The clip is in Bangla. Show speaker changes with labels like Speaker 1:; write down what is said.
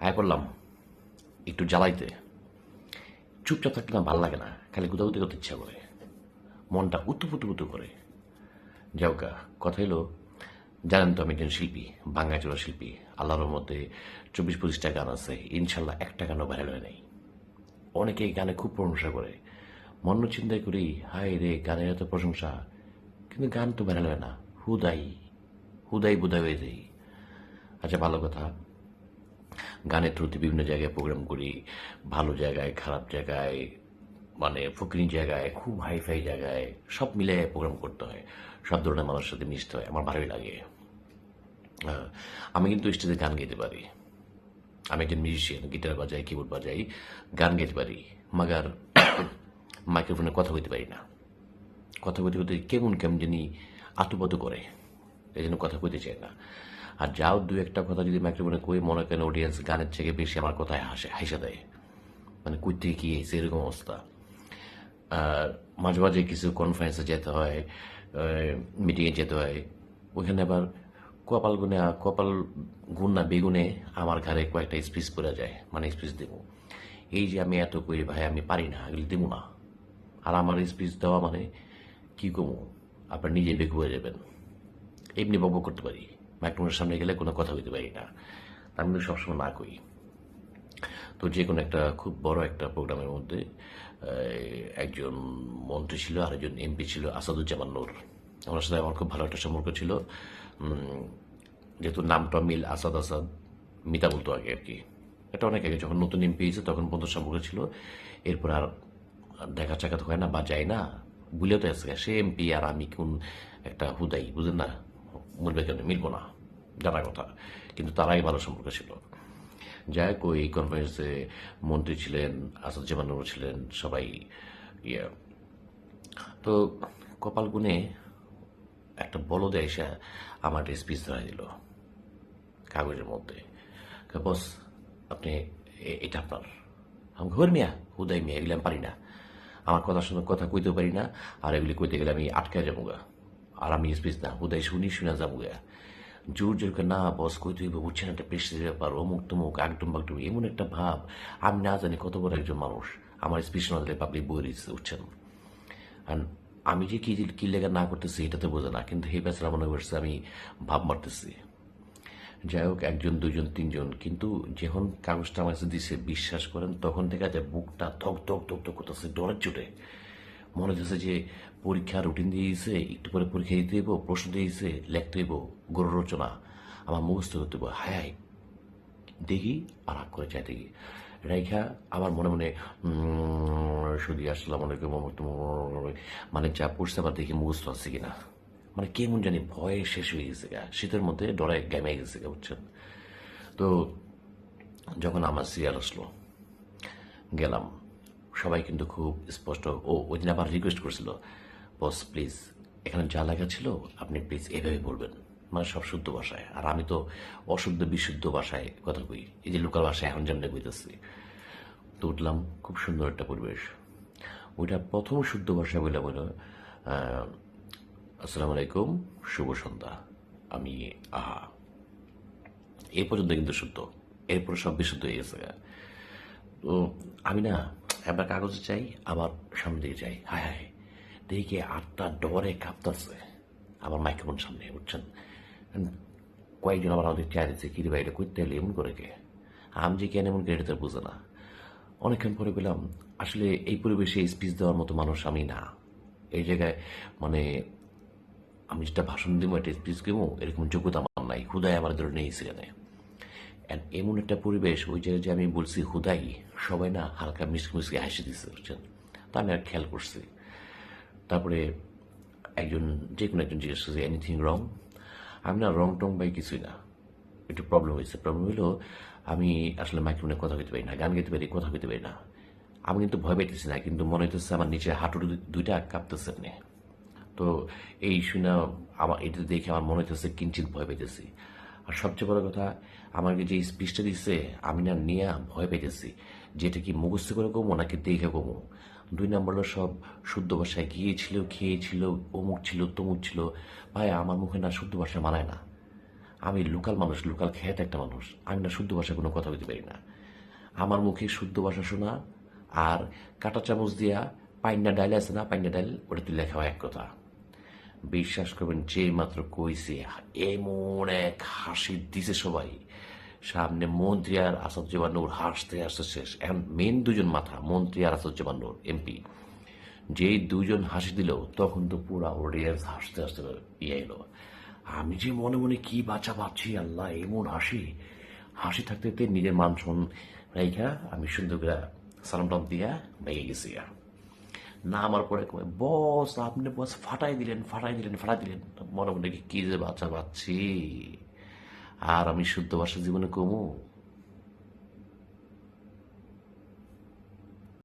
Speaker 1: আয় করলাম। একটু জ্বালাইতে। চুপচাপ থাকতে না ভালো লাগে না, খালি গুদাগুদি করতে ইচ্ছা করে। মনটা উতু পুতু করে। যাও গা কথা হলো জানেন তো আমি একজন শিল্পী বাঙ্গাচোরা শিল্পী। আল্লাহর মধ্যে চব্বিশ পঁচিশটা গান আছে, ইনশাল্লাহ একটা গানও ভাইরাল হয় নাই। অনেকে গানে খুব প্রশংসা করে। মন্য চিন্তাই করি, হায় রে, গানের এত প্রশংসা। কিন্তু গান তো ভাইরাল হয় না। হুদাই হুদাই বুদাই হয়ে যাই আচ্ছা ভালো কথা। গানের থ্রুতে বিভিন্ন জায়গায় প্রোগ্রাম করি ভালো জায়গায় খারাপ জায়গায় মানে ফকিরি জায়গায় খুব হাইফাই জায়গায় সব মিলে প্রোগ্রাম করতে হয়। সব ধরনের মানুষের সাথে মিশতে হয় আমার ভালোই লাগে। হ্যাঁ, আমি কিন্তু স্টেজে গান গাইতে পারি। আমি একজন মিউজিশিয়ান গিটার বাজাই কিবোর্ড বাজাই গান গাইতে পারি মাগার মাইক্রোফোনে কথা বলতে পারি না। কথা বলতে বলতে কেমন কেমন জানি আতুপাতু করে এই জন্য কথা কইতে চাই না। আর যাও, দু একটা কথা যদি মাইক্রোফোনে কই, মনে করেন অডিয়েন্স গানের থেকে বেশি আমার কথায় হাসে হাসে দেয়। মানে কই থেকে কি হয়েছে এরকম অবস্থা। আর মাঝে মাঝে কিছু কনফারেন্সে যেতে হয় মিটিংয়ে যেতে হয়। ওইখানে আবার কপাল গুনে, কপাল গুণ না বেগুনে আমার ঘরে কয়েকটা স্পিচ পড়ে যায় মানে স্পিচ দেব। এই যে আমি এত করি ভাই, আমি পারি না, এগুলি দেবো না। আর আমার স্পিচ দেওয়া মানে কি কমু? আপনার নিজে বেকু হয়ে যাবেন এমনি বক করতে পারি। মাইক্রোফোনের সামনে গেলে কোনো কথা বলতে পারি না। আমি কিন্তু সবসময় না করি। তো যে কোনো একটা খুব বড় একটা প্রোগ্রামের মধ্যে একজন মন্ত্রী ছিল আর একজন এমপি ছিল, আসাদুজ্জামান নূর। আমার সাথে আমার খুব ভালো একটা সম্পর্ক ছিল। যেহেতু নামটা মিল আসাদ আসাদ, মিতা বলতো আগে আর কি। এটা অনেক আগে, যখন নতুন এমপি হয়েছে তখন পর্যন্ত সম্পর্ক ছিল। এরপর আর দেখা চাকাত হয় না বা যায় না, ভুলেও তো আছে। সে এমপি আর আমি কোন একটা হুদাই বুঝেন না? মিলবে কেন মিলবো না, জানা কথা। কিন্তু তারাই ভালো সম্পর্ক ছিল। যাই হোক, ওই কনফারেন্সে মন্ত্রী ছিলেন আসাদুজ্জামান নুরু ছিলেন, সবাই ইয়ে। তো কপাল গুনে একটা বলদে এসে আমার স্পিচ ধরা দিল কাগজের মধ্যে। বস, আপনি এটা আপনার। আমি ঘর মিয়া, হুদাই মিয়া, এগুলো আমি পারি না। আমার কথা শুনে কথা কইতে পারি না, আর এগুলি কইতে গেলে আমি আটকে যাব গা। আর আমি স্পিচ না হুদাই শুনি শুনে যাব গা জোর জোর না বস হইবে বুঝছেন একটা প্রেসিডেন্ট ব্যাপার অমুক তমুক একদম বাকটুম এমন একটা ভাব আমি না জানি কত বড় একজন মানুষ আমার স্পিচ না দিলে পাবলিক বই দিচ্ছে বুঝছেন আর আমি যে কি কি লেখা না করতেছি এটা তো বোঝে না কিন্তু এই বেচারা মনে করছে আমি ভাব মারতেছি যাই হোক একজন দুজন তিনজন কিন্তু যখন কাগজটা আমার দিছে বিশ্বাস করেন তখন থেকে যে বুকটা থক থক থক থক করতেছে ডরের চোটে মনে হচ্ছে যে পরীক্ষা রুটিন দিয়েছে, একটু পরে পরীক্ষা দিতে হইব, প্রশ্ন দিয়েছে, লিখতে হইব গরু রচনা। আমার মুখস্থ করতে হইব, হায় দেখি আর করে চাই দেখি। রেখা আবার মনে মনে শুধু আসলাম অনেক মানে যা পড়ছে আবার দেখি মুখস্থ আছে কিনা। মানে কেমন জানি ভয়ে শেষ হয়ে গেছে গা। শীতের মধ্যে ডরায় গ্যামে গেছে গা, বুঝছেন? তো, যখন আমার সিরিয়াল আসলো, গেলাম। সবাই কিন্তু খুব স্পষ্ট ও ওই দিন আবার রিকোয়েস্ট করছিল বস প্লিজ এখানে যা লেখা ছিল, আপনি প্লিজ এভাবে বলবেন। মানে সব শুদ্ধ ভাষায়। আর আমি তো অশুদ্ধ বিশুদ্ধ ভাষায় কথা কই। এই যে লোকাল ভাষায় এখন যেমন কইতেছি। তো উঠলাম, খুব সুন্দর একটা পরিবেশ। ওইটা প্রথম শুদ্ধ ভাষা বলে বলো আসসালামু আলাইকুম, শুভ সন্ধ্যা। আমি, আহা। এই পর্যন্ত কিন্তু শুদ্ধ। এরপর সব বিশুদ্ধ হয়ে গেছে তো আমি না একবার কাগজে চাই আবার সামনে দিকে যাই। হায় হায়, দেখি আটটা ডরে কাঁপতাছে। আবার মাইক্রোফোন সামনে উঠছেন কয়েকজন আবার আমাদের চাই দিচ্ছে কিরে এটা করতে হলে এমন করে কে? আমি যে কেন এমন করে বুঝে না। অনেকক্ষণ পরে বললাম, আসলে এই পরিবেশে স্পিচ দেওয়ার মতো মানুষ আমি না। এই জায়গায় মানে আমি যেটা ভাষণ দেবো, একটা স্পিচ দেবো, এরকম যোগ্যতা আমার নাই। হুদায় আমার ধরে নেই সেখানে এমন একটা পরিবেশ, ওই যে আমি বলছি হুদাই, সবাই না হালকা মিসকে মিসকে হাসি দিচ্ছে বুঝছেন? তা আমি আর খেয়াল করছি। তারপরে একজন যে কোনো একজন জিজ্ঞেস করছে এনিথিং রং আমি না রং টং বাই কিছুই না। একটু প্রবলেম হয়েছে। প্রবলেম হলো আমি আসলে মাইক্রোফোনে কথা কইতে পারি না, গান গাইতে পারি, কথা কইতে পারি না। আমি কিন্তু ভয় পাইতেছি না, কিন্তু মনে হইতেছে আমার নিচে হাঁটুর দুইটা কাঁপতেছে এমনি। তো এই শুনে আমার, এটা দেখে আমার মনে হইতেছে কিঞ্চিত ভয় পাইতেছি। আর সবচেয়ে বড় কথা, আমাকে যে স্পিচটা দিচ্ছে আমি না নিয়ে ভয় পাইতেছি। যেটা কি মুখস্থ করে কমো নাকি দেখে কমো? দুই নম্বর হলো সব শুদ্ধ ভাষায় গিয়েছিল, খেয়েছিল, অমুক ছিল, তমুক ছিল। ভাই, আমার মুখে না শুদ্ধ ভাষা মানায় না। আমি লোকাল মানুষ, লোকাল খেত একটা মানুষ। আমি না শুদ্ধ ভাষায় কোনো কথা বলতে পারি না। আমার মুখে শুদ্ধ ভাষা শোনা আর কাটা চামচ দিয়া পাইন্না ডাইল আছে না পাইন্না ডাইল ওটা তুই লেখা এক কথা। বিশ্বাস করবেন যে মাত্র কইছে, এমন এক হাসি দিছে সবাই। সামনে মন্ত্রী আর আসাদুজ্জামান নূর হাসতে হাসতে শেষ। এখন মেন দুজন মাথা, মন্ত্রী আর আসাদুজ্জামান নূর এমপি যেই দুজন হাসি দিল, তখন তো পুরা অডিয়েন্স হাসতে হাসতে ইয়ে এলো আমি যে মনে মনে কি বাঁচা পাচ্ছি, আল্লাহ, এমন হাসি। হাসি থাকতে নিজের মান শোন রেখা, আমি সুন্দর সালাম টাম দিয়া ভেঙে গেছি। গা। না আমার পরে কমে। বস, আপনি বস, ফাটাই দিলেন ফাটাই দিলেন ফাটাই দিলেন। মনে মনে কি কি যে বাচ্চা পাচ্ছি আর আমি শুদ্ধ ভাষা জীবনে কমু।